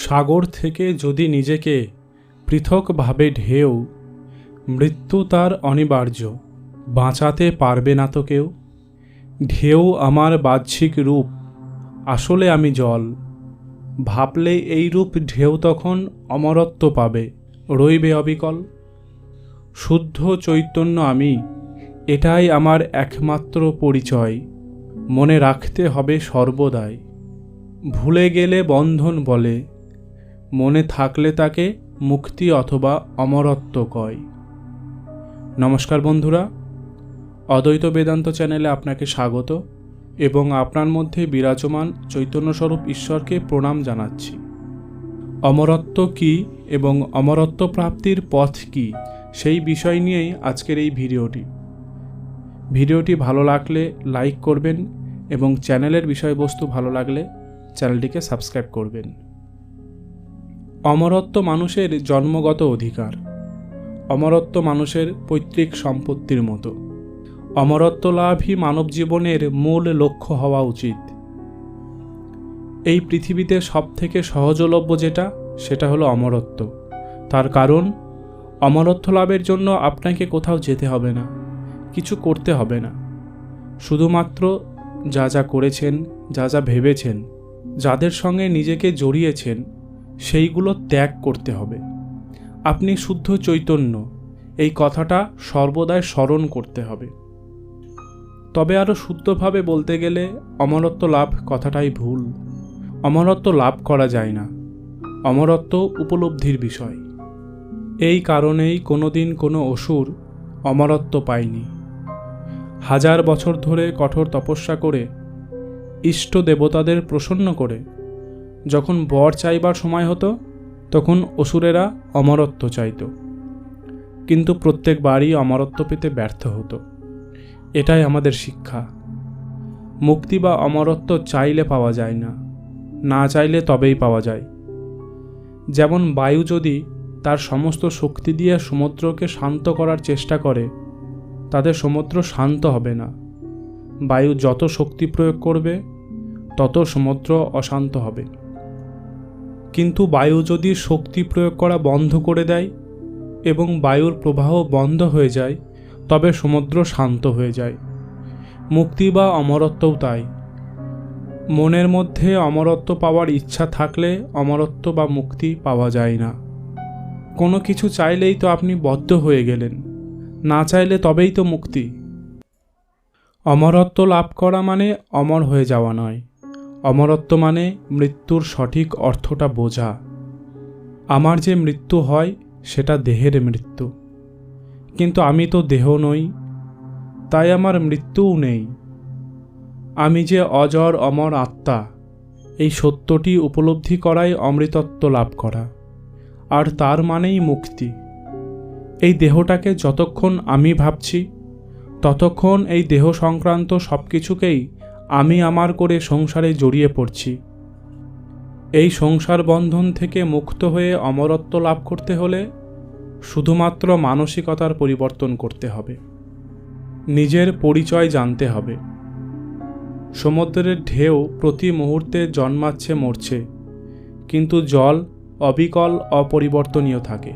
সাগর থেকে যদি নিজেকে পৃথকভাবে ঢেউ, মৃত্যু তার অনিবার্য, বাঁচাতে পারবে না তো কেউ? ঢেউ আমার বাহ্যিক রূপ, আসলে আমি জল। ভাবলে এই রূপ ঢেউ তখন অমরত্ব পাবে, রইবে অবিকল। শুদ্ধ চৈতন্য আমি, এটাই আমার একমাত্র পরিচয়, মনে রাখতে হবে সর্বদাই। ভুলে গেলে বন্ধন বলে মনে থাকলে তাকে মুক্তি অথবা অমরত্ব কয়। নমস্কার বন্ধুরা, অদ্বৈত বেদান্ত চ্যানেলে আপনাকে স্বাগত এবং আপনার মধ্যে বিরাজমান চৈতন্যস্বরূপ ঈশ্বরকে প্রণাম জানাচ্ছি। অমরত্ব কি এবং অমরত্ব প্রাপ্তির পথ কি সেই বিষয় নিয়েই আজকের এই ভিডিওটি। ভিডিওটি ভালো লাগলে লাইক করবেন এবং চ্যানেলের বিষয়বস্তু ভালো লাগলে চ্যানেলটিকে সাবস্ক্রাইব করবেন। অমরত্ব মানুষের জন্মগত অধিকার। অমরত্ব মানুষের পৈতৃক সম্পত্তির মতো। অমরত্ব লাভই মানব জীবনের মূল লক্ষ্য হওয়া উচিত। এই পৃথিবীতে সবথেকে সহজলভ্য যেটা, সেটা হলো অমরত্ব। তার কারণ, অমরত্ব লাভের জন্য আপনাকে কোথাও যেতে হবে না, কিছু করতে হবে না। শুধুমাত্র যা যা করেছেন, যা যা ভেবেছেন, যাদের সঙ্গে নিজেকে জড়িয়েছেন সেইগুলো ত্যাগ করতে হবে। আপনি শুদ্ধ চৈতন্য, এই কথাটা সর্বদাই স্মরণ করতে হবে। তবে আরও শুদ্ধভাবে বলতে গেলে অমরত্ব লাভ কথাটাই ভুল। অমরত্ব লাভ করা যায় না। অমরত্ব উপলব্ধির বিষয়। এই কারণেই কোনোদিন কোনো অসুর অমরত্ব পায়নি। হাজার বছর ধরে কঠোর তপস্যা করে, ইষ্ট দেবতাদের প্রসন্ন করে যখন বর চাইবার সময় হতো, তখন অসুরেরা অমরত্ব চাইত। কিন্তু প্রত্যেকবারই অমরত্ব পেতে ব্যর্থ হতো। এটাই আমাদের শিক্ষা। মুক্তি বা অমরত্ব চাইলে পাওয়া যায় না না চাইলে তবেই পাওয়া যায়। যেমন বায়ু যদি তার সমস্ত শক্তি দিয়ে সমুদ্রকে শান্ত করার চেষ্টা করে তাদের সমুদ্র শান্ত হবে না। বায়ু যত শক্তি প্রয়োগ করবে, তত সমুদ্র অশান্ত হবে। কিন্তু বায়ু যদি শক্তি প্রয়োগ করা বন্ধ করে দেয় এবং বায়ুর প্রবাহ বন্ধ হয়ে যায়, তবে সমুদ্র শান্ত হয়ে যায়। মুক্তি বা অমরত্বও তাই। মনের মধ্যে অমরত্ব পাওয়ার ইচ্ছা থাকলে অমরত্ব বা মুক্তি পাওয়া যায় না। কোনো কিছু চাইলেই তো আপনি বদ্ধ হয়ে গেলেন, না চাইলে তবেই তো মুক্তি। অমরত্ব লাভ করা মানে অমর হয়ে যাওয়া নয়। অমরত্ব মানে মৃত্যুর সঠিক অর্থটা বোঝা। আমার যে মৃত্যু হয়, সেটা দেহের মৃত্যু। কিন্তু আমি তো দেহ নই, তাই আমার মৃত্যুও নেই। আমি যে অজর অমর আত্মা, এই সত্যটি উপলব্ধি করাই অমৃতত্ব লাভ করা, আর তার মানেই মুক্তি। এই দেহটাকে যতক্ষণ আমি ভাবছি, ততক্ষণ এই দেহ সংক্রান্ত সব কিছুকেই আমি আমার করে সংসারে জড়িয়ে পড়ছি। এই সংসার বন্ধন থেকে মুক্ত হয়ে অমরত্ব লাভ করতে হলে শুধুমাত্র মানসিকতার পরিবর্তন করতে হবে। নিজের পরিচয় জানতে হবে। সমুদ্রের ঢেউ প্রতি মুহূর্তে জন্মাচ্ছে, মরছে। কিন্তু জল অবিকল অপরিবর্তনীয় থাকে।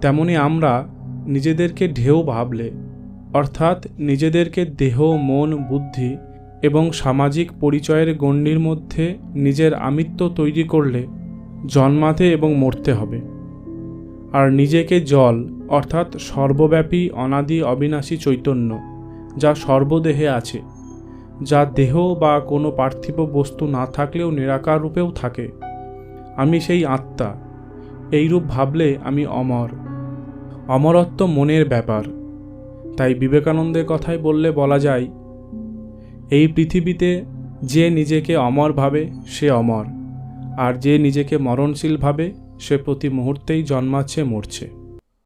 তেমনি আমরা নিজেদেরকে ঢেউ ভাবলে, অর্থাৎ নিজেদেরকে দেহ, মন, বুদ্ধি এবং সামাজিক পরিচয়ের গণ্ডির মধ্যে নিজের আমিত্ব তৈরি করলে জন্মাতে এবং মরতে হবে। আর নিজেকে জল, অর্থাৎ সর্বব্যাপী অনাদি অবিনাশী চৈতন্য, যা সর্বদেহে আছে, যা দেহ বা কোনো পার্থিব বস্তু না থাকলেও নিরাকার রূপেও থাকে। আমি সেই আত্মা, এইরূপ ভাবলে আমি অমর। অমরত্ব মনের ব্যাপার। তাই বিবেকানন্দের কথাই বললে বলা যায় এই পৃথিবীতে যে নিজেকে অমর ভাবে, সে অমর। আর যে নিজেকে মরণশীল ভাবে, সে প্রতি মুহূর্তেই জন্মাচ্ছে, মরছে।